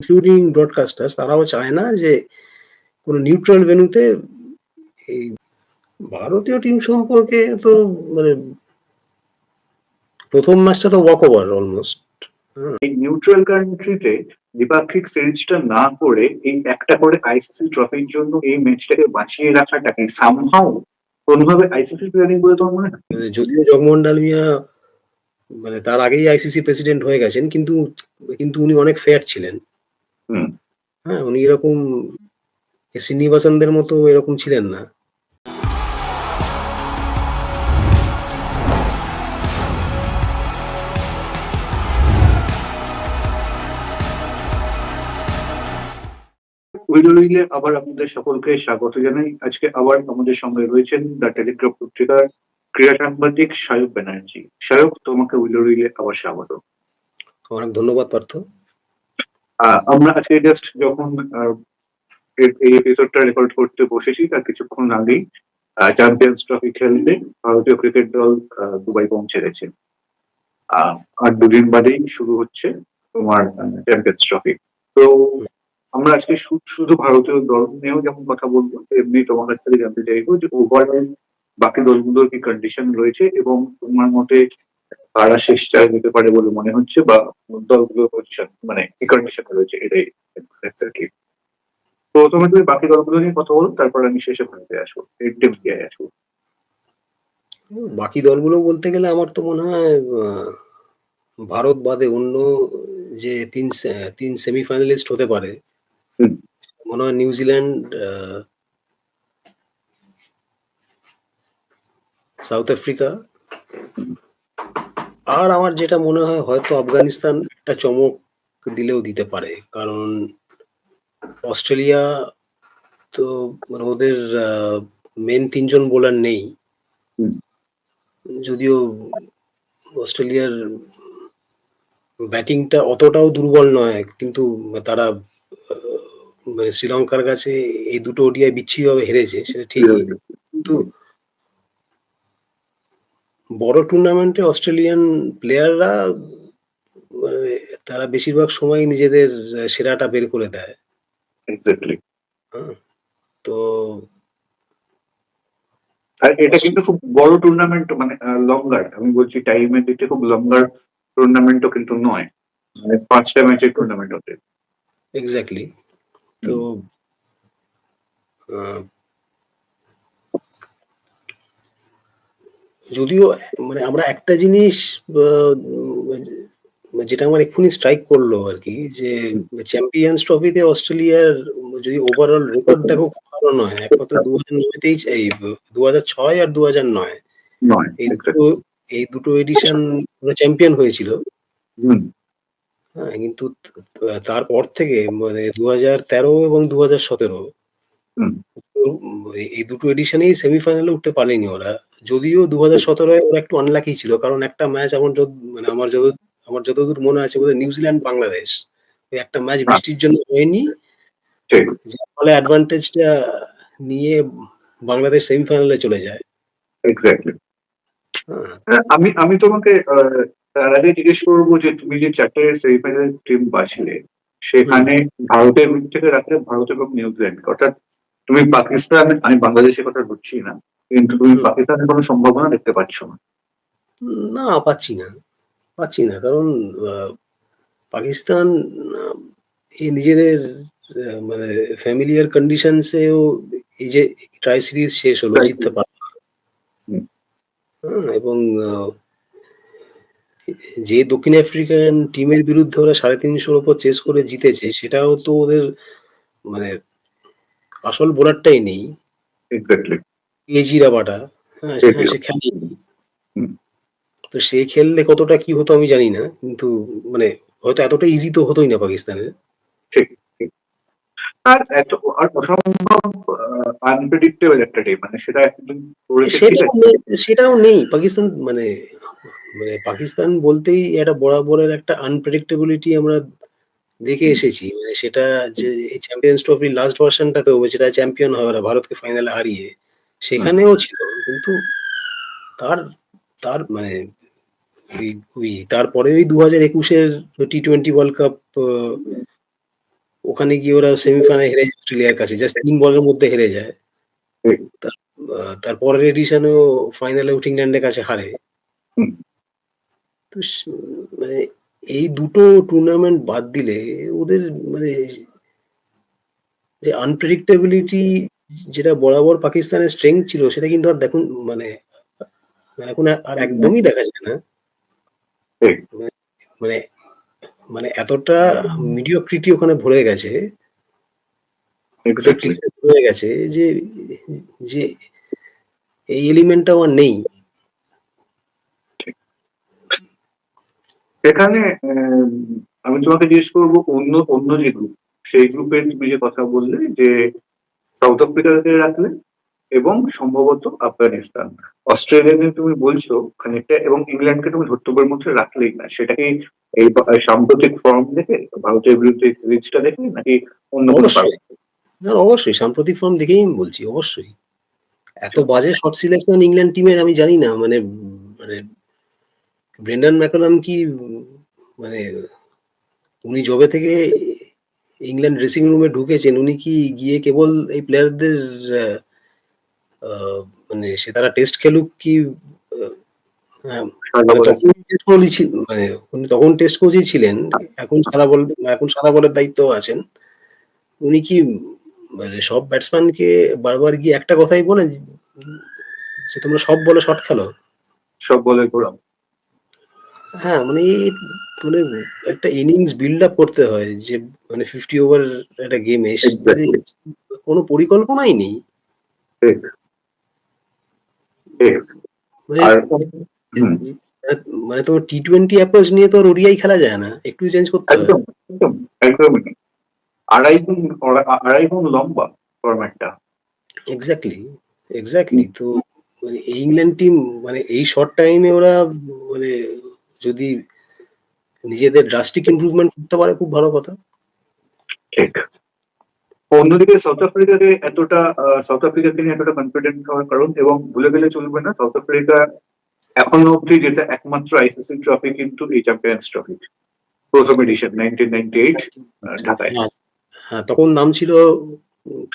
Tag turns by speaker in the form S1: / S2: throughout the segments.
S1: Including ব্রডকাস্টার্স তারাও চায় না যে কোনো নিউট্রাল ভেন্যুতে এই ভারতীয় টিম সম্পর্কে তো মানে প্রথম ম্যাচটা তো ওয়াক ওভার অলমোস্ট
S2: এই নিউট্রাল কান্ট্রিতে দ্বিপাক্ষিক সিরিজটা না করে এই একটা করে আইসিসি ট্রফির জন্য এই ম্যাচটাকে বাঁচিয়ে রাখাটাকে সামহাও কোনোভাবে আইসিসি প্ল্যানিং বলে তোমার মনে হয়
S1: মানে যদিও জগমোহন ডালমিয়া মানে তার আগেই আইসিসি প্রেসিডেন্ট হয়ে গেছেন কিন্তু কিন্তু উনি অনেক ফেয়ার ছিলেন। হ্যাঁ উনি এরকম শ্রীনিবাসনদের মতো এরকম ছিলেন না।
S2: উইডোলিলে আবার আপনাদের সকলকে স্বাগত জানাই। আজকে আবার আমাদের সঙ্গে রয়েছেন দ্য টেলিগ্রাফ পত্রিকার ক্রীড়া সাংবাদিক সায়ক ব্যানার্জি। সায়ক তোমাকে উইডোলিলে আবার স্বাগত।
S1: অনেক ধন্যবাদ পার্থ।
S2: আমরা আজকে জাস্ট যখন এই- এপিসোডটা রেকর্ড করতে বসেছি, তার কিছুক্ষণ আগেই চ্যাম্পিয়ন্স ট্রফি খেলতে ভারতীয় ক্রিকেট দল দুবাই পৌঁছে গেছে। আর দুদিন বাদেই শুরু হচ্ছে তোমার চ্যাম্পিয়ন্স ট্রফি তো আমরা আজকে শুধু ভারতীয় দল নিয়েও যেমন কথা বলব এমনি তোমার কাছ থেকে জানতে চাইব যে ওভারঅল বাকি দলগুলোর কি কন্ডিশন রয়েছে এবং তোমার মতে কারা শেষ চায় যেতে পারে বলে মনে হচ্ছে বা দলগুলোর পজিশন মানে কি কন্ডিশনে রয়েছে এটাই কি প্রথমে তুমি বাকি দলগুলো নিয়ে কথা বলো তারপর আমি শেষে ভারতে আসব দিয়ে আসব।
S1: বাকি দলগুলো বলতে গেলে আমার তো মনে হয় ভারত বাদে অন্য যে তিন তিন সেমিফাইনালিস্ট হতে পারে মনে হয় নিউজিল্যান্ড আহ, সাউথ আফ্রিকা আর আমার যেটা মনে হয় হয়তো আফগানিস্তান একটা চমক দিলেও দিতে পারে। কারণ অস্ট্রেলিয়া তো মানে ওদের মেন তিনজন বোলার নেই। যদিও অস্ট্রেলিয়ার ব্যাটিংটা অতটাও দুর্বল নয় কিন্তু তারা মানে শ্রীলঙ্কার কাছে এই দুটো ওডিআই বিচ্ছিরিভাবে হেরেছে সেটা ঠিকই। কিন্তু বড় টুর্নামেন্টে অস্ট্রেলিয়ান প্লেয়াররা মানে তারা বেশিরভাগ সময় নিজেদের সেরাটা বের করে দেয়।
S2: এক্স্যাক্টলি।
S1: তো
S2: আর এটা কিন্তু খুব বড় টুর্নামেন্ট মানে লঙ্গার আমি বলছি টাইমের দিক থেকে খুব লঙ্গার টুর্নামেন্টও কিন্তু নয়। মানে পাঁচটা ম্যাচের টুর্নামেন্ট হতে।
S1: এক্স্যাক্টলি তো যদিও মানে আমরা একটা জিনিস যেটা আমার এক্ষুনি স্ট্রাইক করল আর কি যে চ্যাম্পিয়ন্স ট্রফিতে অস্ট্রেলিয়ার যদি ওভারঅল রেকর্ড দেখো ভালো নয় একমাত্র দু হাজার নয়তেই এই দু হাজার ছয় আর দু হাজার নয়।
S2: নয়
S1: এই দুটো এই দুটো এডিশন চ্যাম্পিয়ন হয়েছিল। হ্যাঁ কিন্তু তারপর থেকে মানে দু হাজার তেরো এবং দু হাজার সতেরো এই দুটো এডিশনেই সেমিফাইনালে উঠতে পারেনি ওরা। যদিও দু হাজার সতেরোয় ওরা একটু আনলাকি ছিল কারণ একটা ম্যাচ আমার যত মানে আমার যত আমার যতদূর মনে আছে বোধহয় নিউজিল্যান্ড বাংলাদেশ ওই একটা ম্যাচ বৃষ্টির জন্য হয়নি। যার ফলে অ্যাডভান্টেজটা নিয়ে বাংলাদেশ সেমিফাইনালে চলে যায়।
S2: এক্স্যাক্টলি আমি আমি তোমাকে তার আগে জিজ্ঞেস করব যে তুমি যে চারটে সেমিফাইনাল টিম বাছলে সেখানে ভারতের দিক থেকে রাখলে ভারত এবং নিউজিল্যান্ড অর্থাৎ তুমি পাকিস্তান আমি বাংলাদেশের কথা ধরছি না কিন্তু তুমি পাকিস্তানের কোনো সম্ভাবনা দেখতে পাচ্ছ না?
S1: না পাচ্ছি না। পাচ্ছি না কারণ পাকিস্তান এই নিজেদের মানে ফ্যামিলিয়ার কন্ডিশনসেও এই যে ট্রাই সিরিজ শেষ হলো জিততে পারল। হ্যাঁ, এবং যে দক্ষিণ আফ্রিকান টিমের বিরুদ্ধে ওরা সাড়ে তিনশোর ওপর চেস করে জিতেছে সেটাও তো ওদের মানে আসল বোলারটাই নেই।
S2: এক্স্যাক্টলি
S1: এজি রাবাটা হ্যাঁ হ্যাঁ, সে খেলেনি তো সে খেললে কতটা কি হতো আমি জানি না কিন্তু মানে হয়তো এতটা ইজি তো হতোই না পাকিস্তানের।
S2: ঠিক ঠিক। আর এত আর অসম্ভব আনপ্রেডিক্টেবল একটা টিম মানে সেটা একদম
S1: সেটাও নেই পাকিস্তান মানে মানে পাকিস্তান বলতেই একটা বরাবরের একটা আনপ্রেডিক্টেবিলিটি আমরা দেখে এসেছি। মানে সেটা যে এই চ্যাম্পিয়ন্স ট্রফির লাস্ট ভার্সনটাতেও যেটা চ্যাম্পিয়ন হয় ওরা ভারতকে ফাইনালে হারিয়ে সেখানেও ছিল কিন্তু তার তার মানে ওই তারপরে ওই দু হাজার একুশের টি টোয়েন্টি ওয়ার্ল্ড কাপ ওখানে গিয়ে ওরা সেমিফাইনালে হেরে যায় অস্ট্রেলিয়ার কাছে। জাস্ট ৩ বলের মধ্যে হেরে যায়।
S2: ঠিক।
S1: তার আ তার পরের এডিশনেও ফাইনালে উঠে ইংল্যান্ডের কাছে হারে। তো মানে এই দুটো টুর্নামেন্ট বাদ দিলে ওদের মানে যে আনপ্রেডিক্টেবিলিটি যেটা বরাবর পাকিস্তানের স্ট্রেংথ ছিল সেটা কিন্তু আর দেখুন মানে মানে এখন আর একদমই দেখা যায় না। মানে মানে মানে এতটা mediocrity ওখানে ভরে গেছে। ভরে গেছে যে যে এই এলিমেন্টটাও আর নেই।
S2: এখানে আমি তোমাকে জিজ্ঞেস করব অন্য অন্য যে গ্রুপ, সেই গ্রুপের তুমি যে কথা বললে যে সাউথ আফ্রিকাকে রাখলে এবং সম্ভবত আফগানিস্তান। অস্ট্রেলিয়াকে তুমি বলছো খানিকটা এবং ইংল্যান্ডকে তুমি ধর্তব্যের মধ্যে রাখলেই না। সেটা কি এই সাম্প্রতিক ফর্ম দেখে ভারতের বিরুদ্ধে সিরিজটা দেখে নাকি অন্য কোনো
S1: অবশ্যই। না অবশ্যই সাম্প্রতিক ফর্ম দেখেই আমি বলছি অবশ্যই। এত বাজে শর্ট সিলেকশন ইংল্যান্ড টিমের আমি জানি না মানে মানে ব্রেন্ডন ম্যাকালাম কি মানে উনি যবে থেকে ইংল্যান্ড ড্রেসিং রুমে ঢুকেছেন উনি কি গিয়ে কেবল এই প্লেয়ারদের মানে সে তারা টেস্ট খেলুক কি মানে মানে উনি তখন টেস্ট কোচই ছিলেন। এখন সাদা বল এখন সাদা বলের দায়িত্বেও আছেন। উনি কি মানে সব ব্যাটসম্যানকে বারবার গিয়ে একটা কথাই বলেন যে তোমরা সব বলে শট খেলো?
S2: সব বলে ঘোরাও।
S1: হ্যাঁ, মানে মানে একটা ইনিংস বিল্ড আপ করতে হয় যে মানে 50 ওভার একটা গেমে মানে
S2: এক্সাক্টলি।
S1: কোনো পরিকল্পনাই নেই। মানে
S2: হুম।
S1: মানে তোমার টি-টোয়েন্টি অ্যাপ্রোচ নিয়ে তো ওডিআই খেলা যায় না। একটু চেঞ্জ করতে
S2: একদমই। আড়াই গুণ আড়াই গুণ লম্বা ফরম্যাটটা।
S1: Exactly, exactly. তো মানে ইংল্যান্ড টিম মানে এই শর্ট টাইমে ওরা মানে যদি নিজেদের ড্রাস্টিক ইমপ্রুভমেন্ট করতে পারে খুব ভালো কথা।
S2: ঠিক। অন্যদিকে সাউথ আফ্রিকাকে এতটা সাউথ আফ্রিকাকে নিয়ে এতটা কনফিডেন্ট হওয়ার কারণ এবং ভুলে গেলে চলবে না সাউথ আফ্রিকা এখনও অব্দি যেটা একমাত্র আইসিসি ট্রফি কিন্তু এই চ্যাম্পিয়ন্স ট্রফি। প্রথম এডিশন 1998 আ ঢাকায়।
S1: হ্যাঁ, হ্যাঁ, তখন নাম ছিল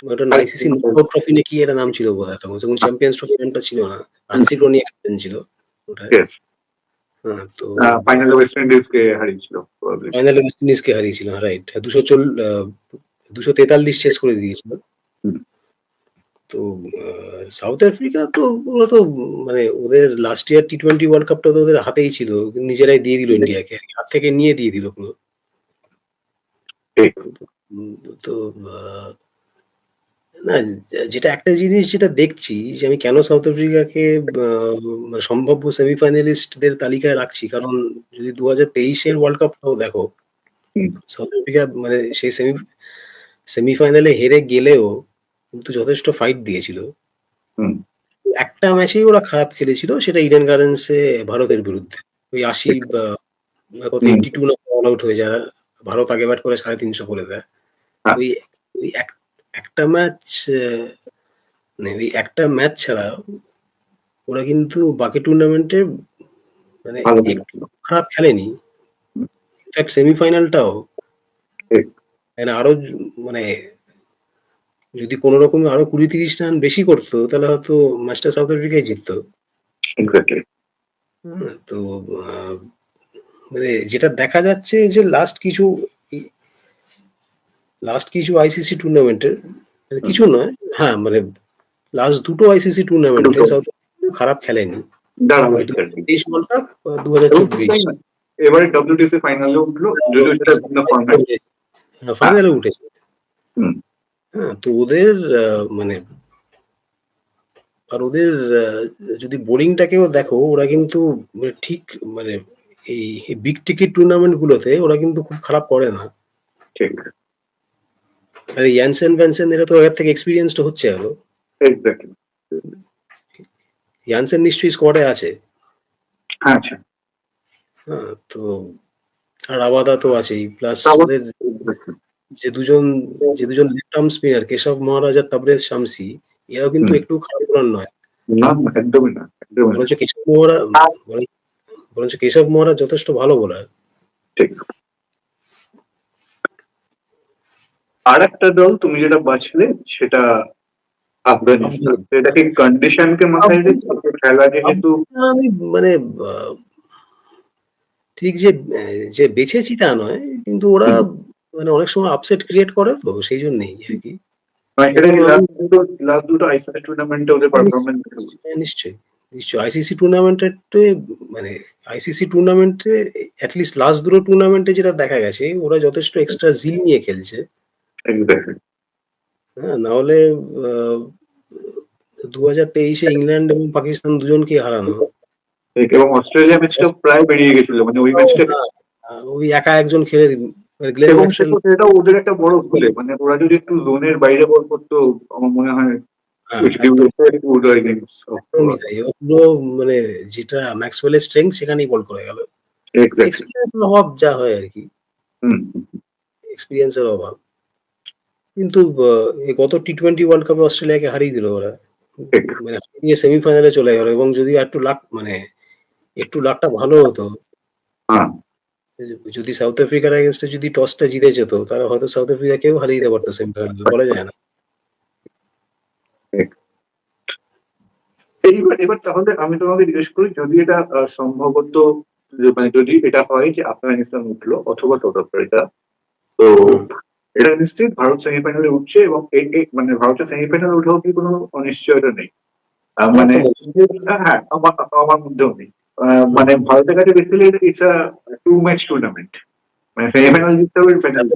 S1: ওটা আইসিসি নকআউট ট্রফি না কি একটা নাম ছিল বোধহয় তখন। তখন চ্যাম্পিয়ন্স ট্রফি নামটা ছিল না। আনসি ক্রনি ক্যাপ্টেন ছিল ওটায়। হ্যাঁ, তো
S2: ফাইনালে ওয়েস্ট ইন্ডিজকে হারিয়েছিল
S1: ফাইনালে ওয়েস্ট ইন্ডিজকে হারিয়েছিল। রাইট। ২৪০ আ ২৪৩ চেস করে দিয়েছিল। তো সাউথ আফ্রিকা তো ওরা তো মানে ওদের লাস্ট ইয়ার টি-টোয়েন্টি ওয়ার্ল্ড কাপটা তো ওদের হাতেই ছিল। নিজেরাই দিয়ে দিল ইন্ডিয়াকে। হাত থেকে নিয়ে দিয়ে দিল পুরো। তো না যেটা একটা জিনিস যেটা দেখছি যে আমি কেন সাউথ আফ্রিকাকে সম্ভাব্য সেমিফাইনালিস্টদের তালিকায় রাখছি। কারণ যদি ২০২৩ এর ওয়ার্ল্ড কাপটাও দেখো সাউথ আফ্রিকা মানে সেই সেমি সেমিফাইনালে হেরে গেলেও কিন্তু যথেষ্ট ফাইট দিয়েছিল। একটা ম্যাচেই ওরা খারাপ খেলেছিল সেটা ইডেন গার্ডেন্সে ভারতের বিরুদ্ধে। ওই ৮০
S2: ঠিক।
S1: বা কত
S2: হুম।
S1: 82 না অল আউট হয়ে যায়। ভারত আগে ব্যাট করে ৩৫০ করে দেয়।
S2: হ্যাঁ।
S1: ওই ওই এক একটা ম্যাচ মানে ওই একটা ম্যাচ ছাড়া ওরা কিন্তু বাকি টুর্নামেন্টে মানে একটু খারাপ খেলেনি। ইনফ্যাক্ট সেমিফাইনালটাও মানে আরও মানে যদি কোন রকমে আরও ২০-৩০ রান বেশি করতো তাহলে হয়তো ম্যাচটা সাউথ আফ্রিকায় জিতত। তো মানে যেটা দেখা যাচ্ছে যে লাস্ট কিছু লাস্ট কিছু আইসিসি টুর্নামেন্টের মানে কিছু নয়, হ্যাঁ, মানে লাস্ট দুটো আইসিসি টুর্নামেন্টে সাউথ খারাপ খেলেনি।
S2: দারুণ
S1: ওই
S2: খেলেছে।
S1: ২০২৩ ওয়ার্ল্ড কাপ বা
S2: এবং
S1: ২০২৪
S2: এবারে WTC ফাইনালে উঠল। যদিও সেটা ভিন্ন ফরম্যাট।
S1: হ্যাঁ,
S2: হ্যাঁ।
S1: ফাইনালে উঠেছে। হ্যাঁ, তো ওদের মানে আর ওদের যদি বোলিংটাকেও দেখো ওরা কিন্তু মানে ঠিক মানে এই বিগ টিকিট টুর্নামেন্ট গুলোতে ওরা কিন্তু খুব খারাপ করে না।
S2: ঠিক।
S1: আর ইয়ানসেন ভ্যানসেন এরা তো আগের থেকে এক্সপেরিয়েন্সড হচ্ছে আরও।
S2: এক্সাক্টলি।
S1: ইয়ানসেন নিশ্চয়ই স্কোয়াডে আছে।
S2: আচ্ছা।
S1: হ্যাঁ, তো আর রাবাদা তো আছেই। প্লাস ওদের যে দুজন যে দুজন left arm spinner Keshav Maharaj আর তাবরেজ শামসি এরাও কিন্তু একটু খারাপ বোলার নয়।
S2: না, একদমই না,
S1: বরঞ্চ কেশব মহারা বরং বরঞ্চ কেশব মহারাজ যথেষ্ট ভালো বোলার।
S2: ঠিক। আরেকটা দল তুমি যেটা বাছলে সেটা আফগানিস্তান এটা কি কন্ডিশনকে মাথায় রেখে খেলা যেহেতু
S1: মানে ঠিক যে যে বেছেছি তা নয়। কিন্তু ওরা মানে অনেক সময় আপসেট ক্রিয়েট করে তো সেইজন্যেই আরকি।
S2: মানে এটা কি
S1: নিশ্চয়ই, নিশ্চয়ই। আইসিসি টুর্নামেন্টে মানে আইসিসি টুর্নামেন্টে এট লিস্ট লাস্ট দুটো টুর্নামেন্টে যেটা দেখা গেছে ওরা যথেষ্ট এক্সট্রা জিল নিয়ে খেলছে।
S2: এক্সাক্টলি।
S1: হ্যাঁ, নাহলে আ ২০২৩ এ ইংল্যান্ড এবং পাকিস্তান দুজনকেই হারানো।
S2: এবং অস্ট্রেলিয়া ম্যাচটা প্রায় বেরিয়ে গেছিল। মানে ওই ম্যাচটা
S1: হ্যাঁ, ওই একা একজন খেলে মানে
S2: এবং সেটা ওদের একটা বড় ভুলে। মানে ওরা যদি একটু জোনের বাইরে বল করতো আমার মনে হয়
S1: হ্যাঁ, পুরো মানে যেটা ম্যাক্সওয়েলের স্ট্রেংথ সেখানেই বল করে গেল। এক্সপেরিয়েন্স অভাব যা হয়
S2: হুম, হুম।
S1: এর অভাব। কিন্তু গত টি-টোয়েন্টি ওয়ার্ল্ড কাপে অস্ট্রেলিয়াকে হারিয়ে দিল ওরা। মানে হারিয়ে সেমিফাইনালে চলে গেল এবং যদি একটু লাক মানে একটু লাকটা ভালো হতো
S2: হ্যাঁ।
S1: যদি সাউথ আফ্রিকার এগেইনস্ট এ যদি টসটা জিতে যেত তাহলে হয়তো সাউথ আফ্রিকাকেও হারিয়ে দিতে পারত সেমিফাইনালে বলা যায় না।
S2: ঠিক। এইবার এবার তাহলে আমি তোমাকে জিজ্ঞেস করি যদি এটা সম্ভবত মানে যদি এটা হয় যে আফগানিস্তান উঠল অথবা সাউথ আফ্রিকা তো। এটা নিশ্চিত ভারত সেমিফাইনালে উঠছে এবং মানে ভারতের সেমিফাইনালে উঠাও কি কোনো অনিশ্চয়তা নেই। মানে হ্যাঁ, আমার আমার মধ্যেও নেই। মানে ভারতের কাছে basically it's a two match tournament. মানে সেমিফাইনাল জিততে হবে ফাইনাল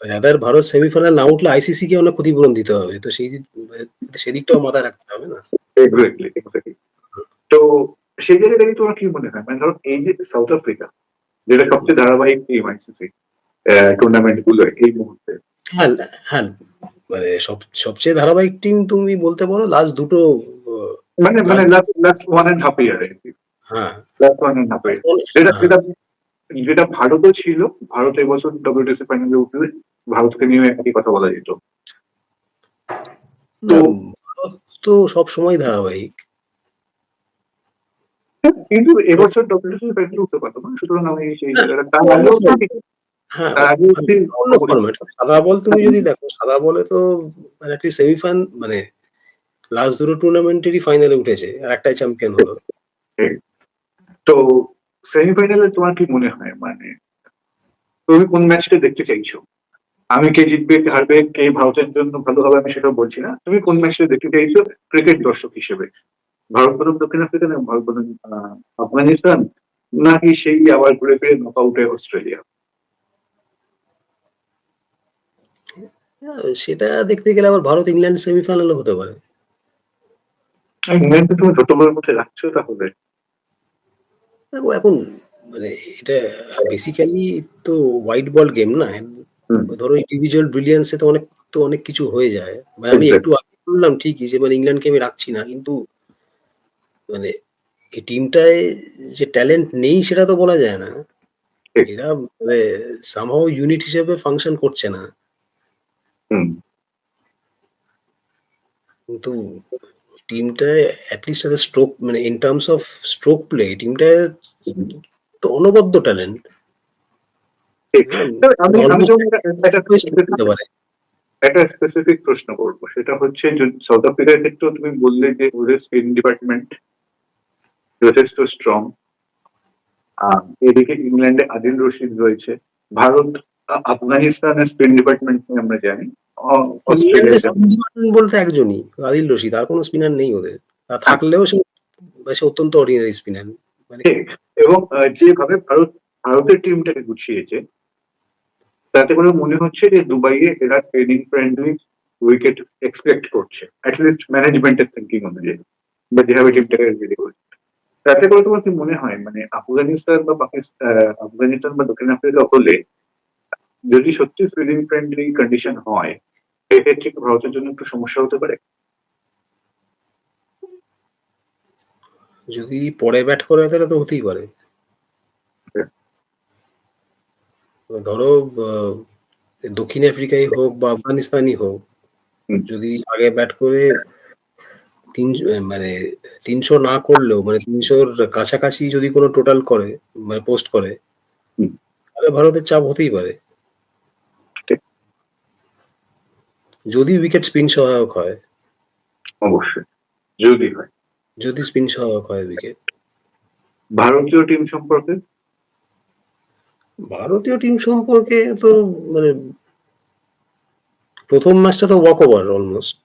S1: রাদার ভারত সেমিফাইনাল না উঠলে আইসিসি কে অনেক ক্ষতিপূরণ দিতে হবে। তো সেই সেদিকটাও মাথায় রাখতে হবে না?
S2: এক্সাক্টলি। তো সেই জায়গায় দাঁড়িয়ে তোমার কি মনে হয়? মানে ধরো এই যে সাউথ আফ্রিকা যেটা সবচেয়ে ধারাবাহিক টিম আইসিসি টুর্নামেন্ট গুলোয় এই মুহূর্তে।
S1: হ্যাঁ, হ্যাঁ। মানে সব সবচেয়ে ধারাবাহিক টিম তুমি বলতে পারো লাস্ট দুটো
S2: মানে মানে
S1: last
S2: last 1 and half year
S1: হ্যাঁ।
S2: Last 1 and half year. যেটা
S1: হ্যাঁ।
S2: ভারতও ছিল। ভারত এবছর WTC ফাইনালে উঠলে ভারতকে নিয়ে একই কথা বলা যেত। তো
S1: তো সবসময় ধারাবাহিক।
S2: কিন্তু এবছর WTC ফাইনালে উঠতে পারত না। সুতরাং আমি সেই
S1: হ্যাঁ,
S2: জায়গাটা
S1: অন্য ফরম্যাট হ্যাঁ, ফরম্যাট। সাদা বল তুমি যদি দেখো সাদা বলে তো মানে সেমিফাইন মানে লাস্ট দুটো টুর্নামেন্টেরই ফাইনালে উঠেছে। আর একটাই চ্যাম্পিয়ন হলো।
S2: তো সেমিফাইনালে তোমার কি মনে হয়? মানে তুমি কোন ম্যাচটা দেখতে চাইছো? আমি কে জিতবে, কে হারবে, কে ভারতের জন্য ভালো হবে আমি সেটাও বলছি না। তুমি কোন ম্যাচটা দেখতে চাইছো ক্রিকেট দর্শক হিসেবে? ভারত বনাম দক্ষিণ আফ্রিকা না ভারত বনাম আফগানিস্তান নাকি সেই আবার ঘুরে ফিরে নক আউটে অস্ট্রেলিয়া?
S1: হ্যাঁ, সেটা দেখতে গেলে আবার ভারত ইংল্যান্ড সেমিফাইনালও হতে পারে।
S2: ইংল্যান্ডকে তুমি ছোট বড়ের মধ্যে রাখছো তাহলে?
S1: এখন মানে এটা বেসিক্যালি তো হোয়াইট বল গেম না। ধরো ইন্ডিভিজুয়াল ব্রিলিয়ান্স তো অনেক তো অনেক কিছু হয়ে যায়। মানে আমি একটু আগে বললাম ঠিকই যে মানে ইংল্যান্ডকে আমি রাখছি না। কিন্তু মানে এই টিমটায় যে ট্যালেন্ট নেই সেটা তো বলা যায় না। এরা মানে সামহাউ ইউনিট হিসেবে ফাংশন করছে না।
S2: হুম।
S1: কিন্তু টিমটায় স্ট্রোক মানে in terms of stroke play টিমটায় তো অনবদ্য ট্যালেন্ট।
S2: ঠিক। তবে আমি আমি
S1: অলমোস্ট
S2: তোমাকে একটা একটা
S1: রিকোয়েস্ট করতে পারে।
S2: একটা স্পেসিফিক প্রশ্ন করব। সেটা হচ্ছে যদি সাউথ আফ্রিকার ক্ষেত্রেও তুমি বললে যে ওদের স্পিন ডিপার্টমেন্ট যথেষ্ট স্ট্রং। আ এদিকে ইংল্যান্ডে আদিল রশিদ রয়েছে। ভারত আ আফগানিস্তানের স্পিন ডিপার্টমেন্ট নিয়ে আমরা জানি।
S1: বলতে একজনই আদিল রশিদ। আর কোন স্পিনার নেই ওদের। আর থাকলেও সে অত্যন্ত অর্ডিনারি স্পিনার। মানে
S2: এবং যেভাবে ভারত ভারতের টিমটাকে গুছিয়েছে তাতে করে মনে হচ্ছে যে দুবাইয়ে এরা ট্রেনিং ফ্রেন্ডলি উইকেট এক্সপেক্ট করছে। এট লিস্ট ম্যানেজমেন্টের থিংকিং অনুযায়ী। বা যেভাবে টিমটাকে রেডি করছে। তাতে করে তোমার কি মনে হয় মানে আফগানিস্তান বা পাকিস্তান আফগানিস্তান বা দক্ষিণ আফ্রিকা হলে যদি সত্যি স্পিনিং ফ্রেন্ডলি কন্ডিশন হয় সেক্ষেত্রে কি ভারতের জন্য একটু সমস্যা হতে পারে?
S1: যদি পরে ব্যাট করে তাহলে তো হতেই পারে।
S2: হ্যাঁ।
S1: ধরো দক্ষিণ আফ্রিকাই হোক বা আফগানিস্তানই হোক, যদি আগে ব্যাট করে তিন মানে ৩০০ না করলেও মানে তিনশোর কাছাকাছি যদি কোনো টোটাল করে মানে পোস্ট করে তাহলে ভারতের চাপ হতেই পারে।
S2: ঠিক।
S1: যদি উইকেট স্পিন সহায়ক হয়?
S2: অবশ্যই। যদি হয়।
S1: যদি স্পিন সহায়ক হয় উইকেট
S2: ভারতীয় টিম সম্পর্কে?
S1: ভারতীয় টিম সম্পর্কে তো মানে প্রথম ম্যাচটা তো ওয়াক ওভার অলমোস্ট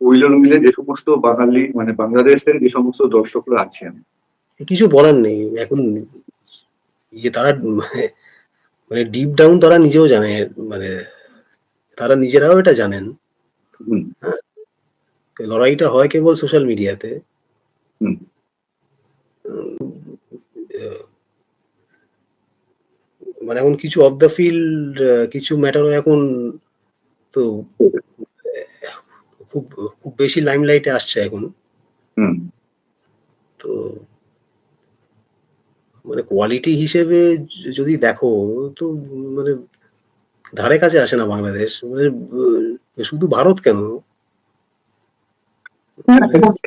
S2: উইলন মিলে যে সমস্ত বাঙালি মানে বাংলাদেশের যে সমস্ত দর্শকরা আছেন।
S1: কিছু বলার নেই এখন ইয়ে তারা মানে ডিপ ডাউন তারা নিজেও জানে মানে তারা নিজেরাও এটা জানেন।
S2: হুম,
S1: লড়াইটা হয় কেবল সোশ্যাল মিডিয়াতে মানে এখন কিছু অফ দ্য ফিল্ড কিছু ম্যাটারও এখন তো খুব খুব বেশি লাইমলাইটে আসছে এখন।
S2: হুম,
S1: তো মানে কোয়ালিটি হিসেবে যদি দেখো তো মানে ধারে কাছে আসে না বাংলাদেশ। মানে শুধু ভারত কেন?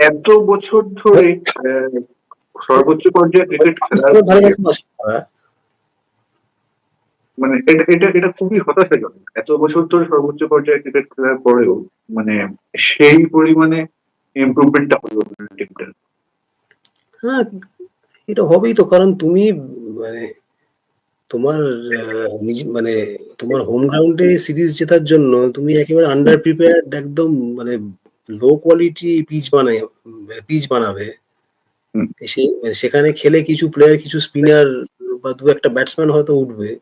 S2: এত বছর ধরে সর্বোচ্চ পর্যায়ে ক্রিকেট। মানে এটা এটা এটা খুবই হতাশাজনক। এত বছর ধরে সর্বোচ্চ পর্যায়ে ক্রিকেট খেলার পরেও মানে সেই পরিমাণে ইমপ্রুভমেন্টটা হলো টিমটার
S1: হ্যাঁ এটা হবেই তো কারণ তুমি মানে তোমার মানে তোমার হোম গ্রাউন্ডে সিরিজ জেতার জন্য তুমি একেবারে আন্ডার প্রিপেয়ার্ড একদম মানে লো কোয়ালিটি পিচ বানায় পিচ বানাবে। সে- মানে সেখানে খেলে কিছু প্লেয়ার কিছু স্পিনার বা দু একটা ব্যাটসম্যান হয়তো উঠবে।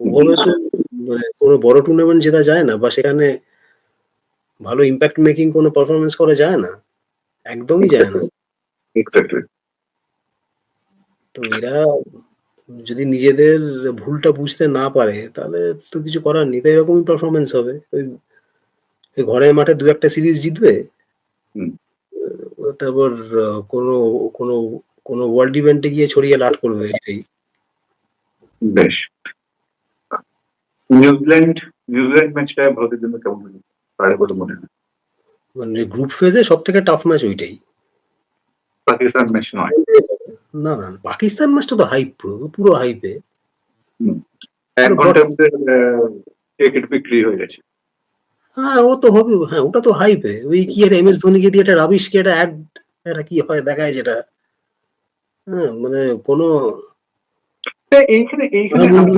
S1: ওভাবে তো মানে কোনো বড় টুর্নামেন্ট জেতা যায় না বা সেখানে ভালো ইম্প্যাক্ট মেকিং কোনো পারফরমেন্স করা যায় না। একদমই যায় না।
S2: এক্স্যাক্টলি
S1: তো এরা যদি নিজেদের ভুলটা বুঝতে না পারে তাহলে তো কিছু করার নেই। তো এরকমই পারফরমেন্স হবে। ওই ঘরের মাঠে দু একটা সিরিজ জিতবে। তারপর কোনো কোনো কোনো ওয়ার্ল্ড ইভেন্টে গিয়ে ছড়িয়ে লাট করবে এটাই।
S2: বেশ। নিউজিল্যান্ড নিউজিল্যান্ড ম্যাচটা ভারতের জন্য কেমন হলো? পারে বলে মনে হয়?
S1: মানে গ্রুপ ফেজে সব থেকে টাফ ম্যাচ ওইটাই।
S2: পাকিস্তান ম্যাচ নয়।
S1: না না পাকিস্তান ম্যাচটা তো হাইপ পুরো হাইপে
S2: টিকিট বিক্রি হয়ে গেছে।
S1: হ্যাঁ ও তো হবে হ্যাঁ ওটা তো হাইপে ওই কি একটা এম এস ধোনিকে দিয়ে একটা রাবিশ কি একটা অ্যাড একটা কি হয় দেখায় যেটা। হ্যাঁ মানে কোনো
S2: এইখানে এইখানে আমি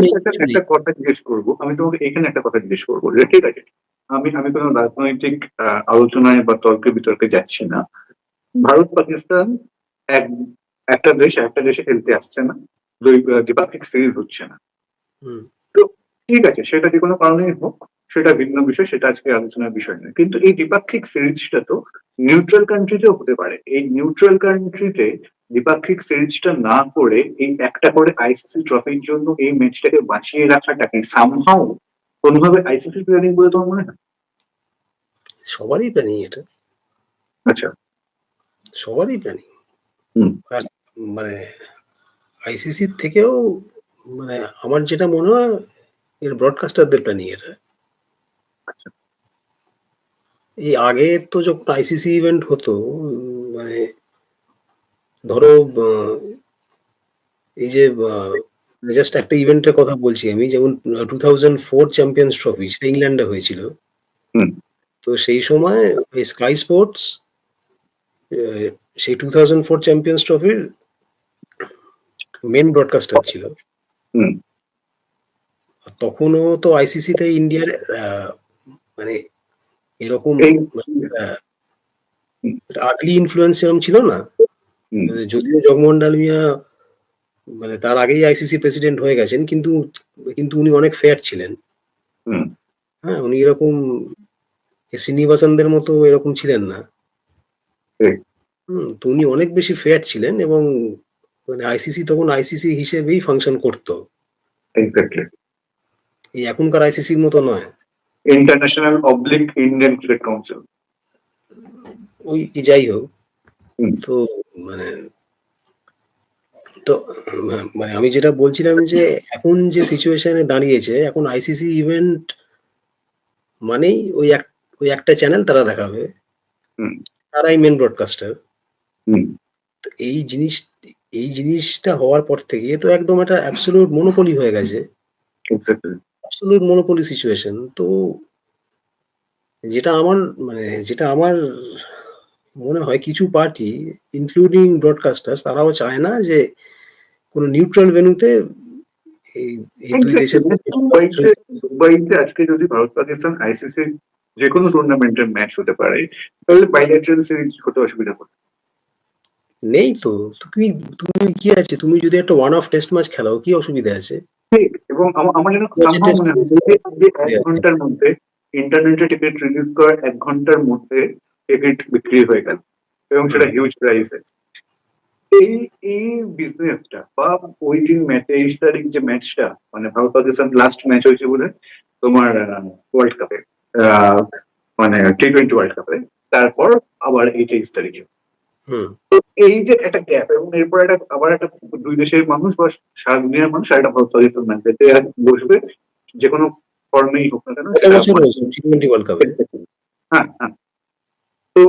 S2: একটা কথা জিজ্ঞেস করব। আমি তোমাকে এখানে একটা কথা জিজ্ঞেস করব ঠিক আছে আমি আমি কোনো রাজনৈতিক আলোচনায় বা তর্কে বিতর্কে যাচ্ছি না। ভারত পাকিস্তান এক একটা দেশ একটা দেশে খেলতে আসছে না দুই দ্বিপাক্ষিক সিরিজ হচ্ছে না।
S1: তো
S2: ঠিক আছে সেটা যে কোনো কারণেই হোক সেটা ভিন্ন বিষয় সেটা আজকে আলোচনার বিষয় নয়। কিন্তু এই দ্বিপাক্ষিক সিরিজটা তো নিউট্রাল কান্ট্রিতেও হতে পারে। এই নিউট্রাল কান্ট্রিতে দ্বিপাক্ষিক সিরিজটা না করে এই একটা করে আইসিসি ট্রফির জন্য এই ম্যাচটাকে বাঁচিয়ে রাখাটাকে সামহাও কোনোভাবে আইসিসি প্ল্যানিং বলে তোমার মনে হয়?
S1: সবারই প্ল্যানিং এটা।
S2: আচ্ছা।
S1: সবারই প্ল্যানিং মানে আইসিসির থেকেও মানে আমার যেটা মনে হয় এর ব্রডকাস্টারদের প্ল্যানিং এটা
S2: আচ্ছা।
S1: এই আগে তো যখন আইসিসি ইভেন্ট হতো মানে ধরো এই যে জাস্ট একটা ইভেন্টের কথা বলছি আমি যেমন two thousand four champions trophy সেটা ইংল্যান্ডে হয়েছিল
S2: হুম।
S1: তো সেই সময় স্কাই স্পোর্টস সেই টু থাউজেন্ড ফোর চ্যাম্পিয়ন্স ট্রফির মেন ব্রডকাস্টার ছিল। তখনও তো আইসিসি তে ইন্ডিয়ার মানে এরকম আগলি ইনফ্লুয়েন্স এরকম ছিল না? মানে যদিও জগমোহন ডালমিয়া মানে তার আগেই আইসিসি প্রেসিডেন্ট হয়ে গেছেন কিন্তু কিন্তু উনি অনেক ফেয়ার ছিলেন।
S2: হুম।
S1: হ্যাঁ উনি এরকম শ্রীনিবাসনদের মতো এরকম ছিলেন না। তো উনি অনেক বেশি ফেয়ার ছিলেন এবং মানে আইসিসি তখন আইসিসি হিসেবেই ফাংশন করতো।
S2: এক্স্যাক্টলি
S1: এই এখনকার আইসিসির মতো নয়।
S2: International oblique Indian cricket council
S1: ওই কি যাই হোক তো মানে তো মানে আমি যেটা বলছিলাম যে এখন যে সিচুয়েশনে দাঁড়িয়েছে এখন আইসিসি ইভেন্ট মানেই ওই এক ওই একটা চ্যানেল তারা দেখাবে। তারাই মেন ব্রডকাস্টার
S2: হুম।
S1: তো এই জিনিস এই জিনিসটা হওয়ার পর থেকে এ তো একদম একটা অ্যাবসোলিউট মনোপলি হয়ে গেছে। Absolute monopoly situation. তো যেটা আমার মানে যেটা আমার মনে হয় কিছু পার্টি ইনক্লুডিং ব্রডকাস্টার্স তারাও চায় না যে কোন নিউট্রাল ভেন্যুতে এই এই ২ দেশের
S2: এক্সাক্টলি। দুবাইতে দুবাইতে আজকে যদি ভারত পাকিস্তান আইসিসি যেকোনো টুর্নামেন্টের ম্যাচ হতে পারে, তাহলে বাইল্যাটারাল সিরিজ হতে অসুবিধা কোথায়?
S1: নেই তো। তুমি তুমি কি আছে? তুমি যদি একটা ওয়ান অফ টেস্ট ম্যাচ খেলাও কি অসুবিধা আছে?
S2: ঠিক এবং আমার যেন ১ ঘণ্টার মধ্যে ইন্টারনেটে টিকিট রিলিজ করার এক ঘণ্টার মধ্যে টিকিট বিক্রি হয়ে গেল এবং সেটা হিউজ প্রাইসে। এই এই বিজনেসটা বা ওই দিন ম্যাচ ২৩ তারিখ যে ম্যাচটা মানে ভারত পাকিস্তান লাস্ট ম্যাচ হয়েছে বোধহয় তোমার ওয়ার্ল্ড কাপে। মানে টি-টোয়েন্টি ওয়ার্ল্ড কাপে। তারপর আবার এই ২৩ তারিখে।
S1: হুম।
S2: তো এই যে একটা গ্যাপ এবং এরপর একটা আবার একটা ২ দেশের মানুষ বা সারা দুনিয়ার মানুষ ভারত পাকিস্তান ম্যাচ দেখতে বসবে। যেকোনো ফর্মেই হোক না কেন। হ্যাঁ, হ্যাঁ। তো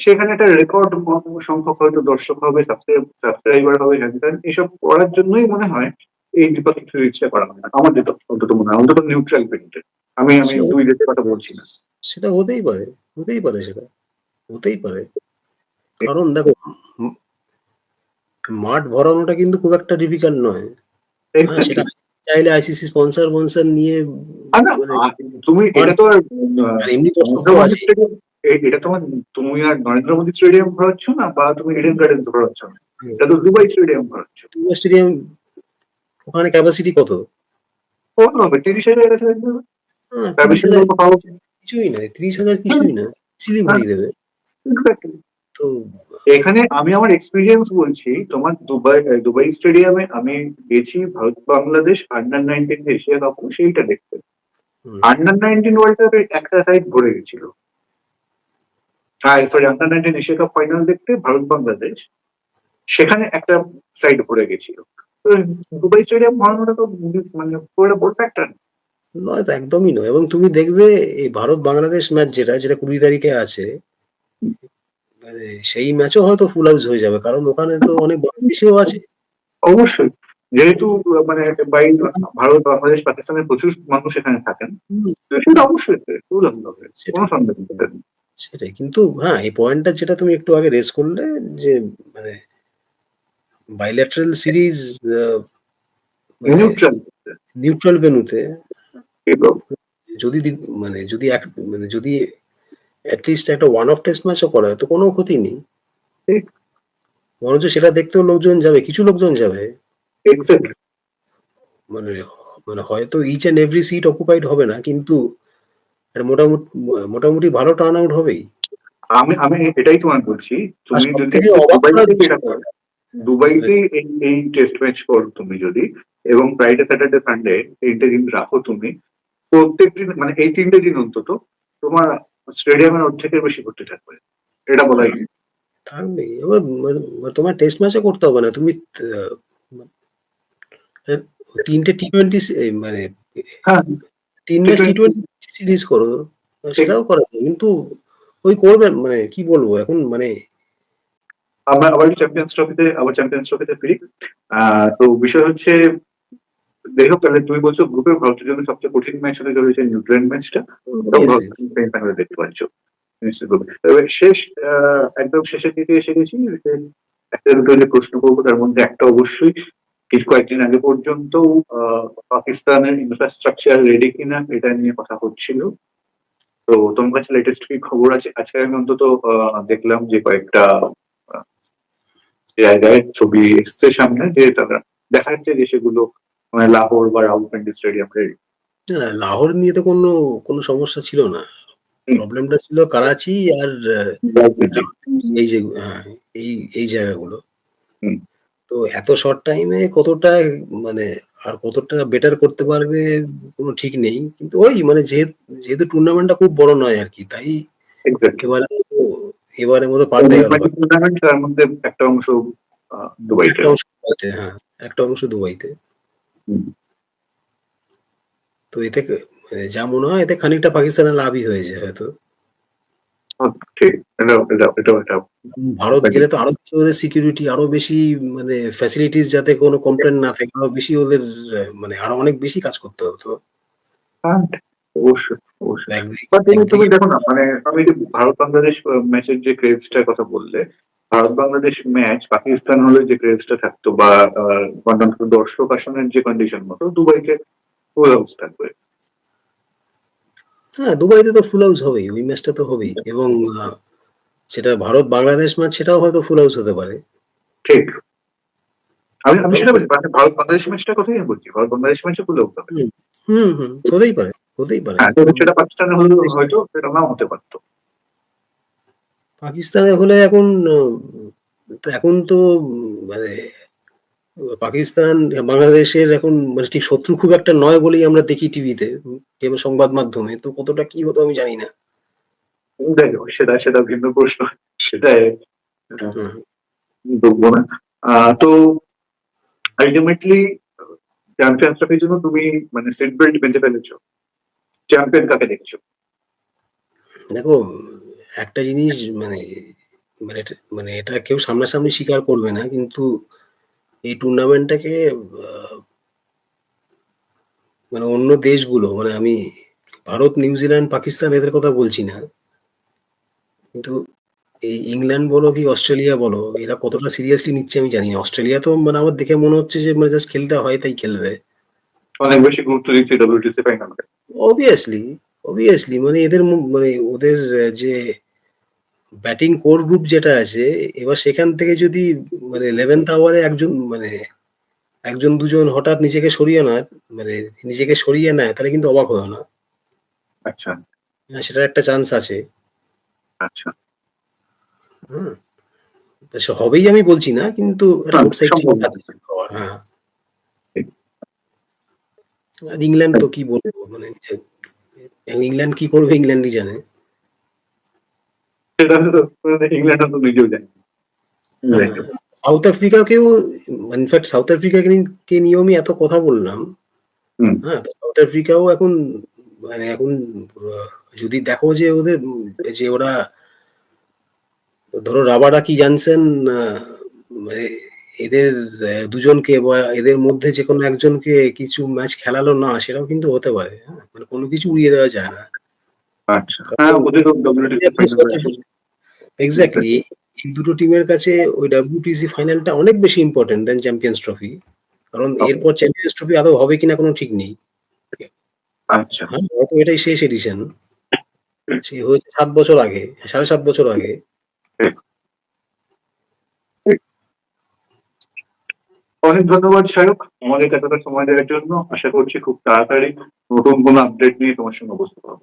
S2: সেখানে একটা রেকর্ড সংখ্যক হয়তো দর্শক হবে, সাবস্ক্রাইব সাবস্ক্রাইবার হবে এসব করার জন্যই মনে হয় এই দ্বিপাক্ষিক সিরিজটা করা হয় না। আমার যেটা অন্তত মনে হয়। অন্তত নিউট্রাল ভেন্যুতে। আমি আমি ২ দেশের কথা বলছি না।
S1: সেটা হতেই পারে, হতেই পারে সেটা। হতেই পারে। কারণ দেখো মাঠ ভরানোটা কিন্তু খুব একটা ডিফিকাল্ট নয়। হ্যাঁ, সেটা চাইলে আইসিসি স্পন্সর মনসর নিয়ে
S2: আ না
S1: মানে
S2: তুমি এটা তো
S1: এমনি তো
S2: এটা তোমার তুমি আর নরেন্দ্র মোদী স্টেডিয়াম ভরাচ্ছ না বা তুমি ইডেন গার্ডেনস ভরাচ্ছ না। এটা তো দুবাই স্টেডিয়াম ভরাচ্ছ।
S1: দুবাই স্টেডিয়াম ওখানে ক্যাপাসিটি কত?
S2: কত হবে? ৩০,০০০ কাছাকাছি হবে।
S1: হ্যাঁ,
S2: প্রাইভেসি
S1: ৩০,০০০
S2: তো পাও
S1: কিছুই নয়। ৩০,০০০ না। ইজিলি
S2: হ্যাঁ।
S1: ভরিয়ে দেবে। তো
S2: এখানে আমি আমার এক্সপিরিয়েন্স বলছি তোমার দুবাই দুবাই স্টেডিয়ামে আমি গেছি Bharat Bangladesh under ১৯ Asia cup সেইটা দেখতে। আন্ডার ১৯ ওয়ার্ল্ড কাপের একটা সাইড ভরে গেছিল। হ্যাঁ, sorry under ১৯ Asia cup final দেখতে ভারত বাংলাদেশ সেখানে একটা সাইড ভরে গেছিল। দুবাই স্টেডিয়াম ভরানোটা তো মানে খুব বড় ফ্যাক্টর
S1: নয় তো একদমই নয়। এবং তুমি দেখবে এই ভারত বাংলাদেশ ম্যাচ যেটা, যেটা ২০ তারিখে আছে সেই ম্যাচও হয়তো ফুল হাউস হয়ে যাবে। কারণ ওখানে তো অনেক বাংলাদেশীও আছে।
S2: অবশ্যই। যেহেতু মানে বাই ভারত, বাংলাদেশ, পাকিস্তানের প্রচুর মানুষ এখানে থাকেন। সেটা অবশ্যই ফুল হাউস হবে। কোন
S1: সেটাই।
S2: সন্দেহ নেই।
S1: সেটাই। কিন্তু হ্যাঁ, এই পয়েন্টটা যেটা তুমি একটু আগে রেস করলে যে মানে বাইল্যাটারাল সিরিজ মানে
S2: নিউট্রাল
S1: নিউট্রাল ভেন্যুতে
S2: এবং
S1: যদি মানে যদি এক মানে যদি এট লিস্ট একটা ওয়ান অফ টেস্ট ম্যাচও করা হয় তো কোনো ক্ষতি নেই। বরঞ্চ সেটা দেখতেও লোকজন যাবে। কিছু লোকজন যাবে। মানে মানে হয়তো each and every seat occupied হবে না। কিন্তু মোটামুটি মোটামুটি ভালো টার্ন আউট হবেই।
S2: আমি আমি এটাই তোমায় বলছি। তুমি যদি দুবাইতে এই টেস্ট ম্যাচ করো তুমি যদি এবং ফ্রাইডে, স্যাটারডে, সানডে ৩ টে দিন রাখো তুমি। প্রত্যেক দিন মানে এই ৩ টে দিন অন্তত তোমার স্টেডিয়ামের অর্ধেকের বেশি ভর্তি থাকবে। এটা বলাই।
S1: এবার মানে তোমার টেস্ট ম্যাচও করতে হবে না। তুমি ৩ টে টি-টোয়েন্টি সি মানে
S2: হ্যাঁ।
S1: ৩ ম্যাচ টি-টোয়েন্টি সিরিজ করো। সেটাও করা যায়। কিন্তু ওই করবেন মানে কি বলব এখন মানে
S2: আমরা আবার চ্যাম্পিয়ন্স ট্রফিতে আবার চ্যাম্পিয়ন্স ট্রফিতে ফিরি। তো বিষয় হচ্ছে যাই হোক তাহলে তুমি বলছো গ্রুপে ভারতের জন্য সবচেয়ে কঠিন ম্যাচ হতে চলেছে নিউজিল্যান্ড ম্যাচটা। এবং সেমিফাইনালে দেখতে পাচ্ছ। তবে শেষ একদম শেষের দিকে এসে গেছি। একটা দুটো যে প্রশ্ন করব তার মধ্যে একটা অবশ্যই বেশ কয়েকদিন আগে পর্যন্ত পাকিস্তানের ইনফ্রাস্ট্রাকচার রেডি কিনা এটা নিয়ে কথা হচ্ছিল। তো তোমার কাছে লেটেস্ট কি খবর আছে? আজকে আমি অন্তত দেখলাম যে কয়েকটা জায়গায় ছবি এসছে সামনে যে তারা দেখা যাচ্ছে যে সেগুলো মানে লাহোর বা রাওয়ালপিন্ডি স্টেডিয়াম।
S1: না লাহোর নিয়ে তো কোনো কোনো সমস্যা ছিল না। প্রবলেমটা ছিল করাচি আর এই যে হ্যাঁ, এই এই জায়গাগুলো। তো এত শর্ট টাইমে কতটা মানে আর কতটা বেটার করতে পারবে কোনো ঠিক নেই। কিন্তু ওই মানে যেহে যেহেতু টুর্নামেন্টটা খুব বড় নয় আর কি তাই
S2: এক্সাক্টলি।
S1: এবারে মতো পাল্টে গেল।
S2: টুর্নামেন্ট তার মধ্যে একটা অংশ আ
S1: একটা অংশ দুবাইতে হ্যাঁ, একটা অংশ দুবাইতে। তো এতে মানে যা মনে হয় এতে খানিকটা পাকিস্তানের লাভই হয়তো।
S2: এটা এটাও এটা
S1: ভারত গেলে তো আরও বেশি ওদের সিকিউরিটি আরও বেশি মানে ফ্যাসিলিটিস যাতে কোনো কমপ্লেন না থাকে আরও বেশি ওদের মানে আরও অনেক বেশি কাজ করতে হতো
S2: হ্যাঁ, অবশ্যই তুমি দেখো না মানে আমি ভারত বাংলাদেশ ম্যাচের যে ক্রেজটার কথা বললে ভারত বাংলাদেশ ম্যাচ পাকিস্তান হলে যে ক্রেজটা থাকতো বা গণতন্ত্র দর্শক আসনের যে কন্ডিশন মতো দুবাইকে ফুল হাউস থাকবে।
S1: হ্যাঁ দুবাইতে তো ফুল হাউস হবেই ওই ম্যাচটা তো হবেই। এবং সেটা ভারত বাংলাদেশ ম্যাচ সেটাও হয়তো ফুল হাউস হতে পারে।
S2: ঠিক। আমি আমি সেটা বলছি মানে ভারত বাংলাদেশ ম্যাচটার কথাই আমি বলছি ভারত বাংলাদেশ ম্যাচে ফুল হাউস হবে।
S1: হুম হুম হতেই পারে হতেই পারে।
S2: হ্যাঁ সেটা পাকিস্তানে হলে হয়তো সেটা নাও হতে পারতো।
S1: পাকিস্তানে হলে এখন তো এখন তো মানে পাকিস্তান বাংলাদেশের এখন মানে ঠিক শত্রু খুব একটা নয় বলেই আমরা দেখি টিভিতে কিংবা সংবাদ মাধ্যমে। তো কতটা কি হতো আমি জানি না।
S2: দেখো সেটা সেটা ভিন্ন প্রশ্ন। সেটাই আহ, না। তো আলটিমেটলি চ্যাম্পিয়ন্স ট্রফির জন্য তুমি মানে সিট বেল্ট বেঁধে ফেলেছো। চ্যাম্পিয়ন কাকে দেখছ?
S1: দেখো একটা জিনিস মানে মানে মানে এটা কেউ সামনাসামনি স্বীকার করবে না কিন্তু এই টুর্নামেন্টটাকে মানে অন্য দেশগুলো মানে আমি ভারত নিউজিল্যান্ড পাকিস্তান এদের কথা বলছি না কিন্তু এই ইংল্যান্ড বলো কি অস্ট্রেলিয়া বলো এরা কতটা সিরিয়াসলি নিচ্ছে আমি জানি না। অস্ট্রেলিয়া তো মানে আমার দেখে মনে হচ্ছে যে মানে জাস্ট খেলতে হয় তাই খেলবে।
S2: অনেক বেশি গুরুত্ব দিচ্ছে ডব্লিউটিসি ফাইনালকে
S1: অবভিয়াসলি অবভিয়াসলি মানে এদের মানে ওদের যে ব্যাটিং কোর গ্রুপ যেটা আছে এবার সেখান থেকে যদি মানে ইলেভেন্থ আওয়ারে একজন মানে একজন দুজন হঠাৎ নিজেকে সরিয়ে না মানে নিজেকে সরিয়ে নেয় তাহলে কিন্তু অবাক হয় না।
S2: আচ্ছা।
S1: হ্যাঁ, সেটার একটা চান্স আছে।
S2: আচ্ছা।
S1: হুম। সে হবেই আমি বলছি না কিন্তু
S2: হ্যাঁ,
S1: ইংল্যান্ড তো কি বলব মানে ইংল্যান্ড কি করবে ইংল্যান্ডই জানে।
S2: সেটা ইংল্যান্ড তো নিজেও জানে।
S1: সাউথ আফ্রিকাকেও ইনফ্যাক্ট সাউথ আফ্রিকাকে কে নিয়েও আমি এত কথা বললাম। হ্যাঁ সাউথ আফ্রিকাও এখন মানে এখন যদি দেখো যে ওদের যে ওরা ধরো রাবাডা কি জানছেন মানে এদের দুজনকে বা এদের মধ্যে যে কোনো একজনকে কিছু ম্যাচ খেলালো না সেটাও কিন্তু হতে পারে হ্যাঁ? মানে কোনো কিছু উড়িয়ে দেওয়া যায় না।
S2: আচ্ছা।
S1: এক্স্যাক্টলি এই দুটো টিমের কাছে ওই ডাব্লিউটিসি ফাইনালটা অনেক বেশি ইম্পর্টেন্ট দেন চ্যাম্পিয়ন্স ট্রফি কারণ এরপর চ্যাম্পিয়ন্স ট্রফি আদৌ হবে কিনা কোনো ঠিক নেই।
S2: আচ্ছা।
S1: হ্যাঁ হয়তো এটাই শেষ এডিশন সে হয়েছে সাত বছর আগে সাড়ে সাত বছর আগে।
S2: অনেক ধন্যবাদ, সায়ক। আমাদের এতটা সময় দেওয়ার জন্য আশা করছি খুব তাড়াতাড়ি নতুন কোনো আপডেট নিয়ে তোমার সঙ্গে উপস্থিত হব।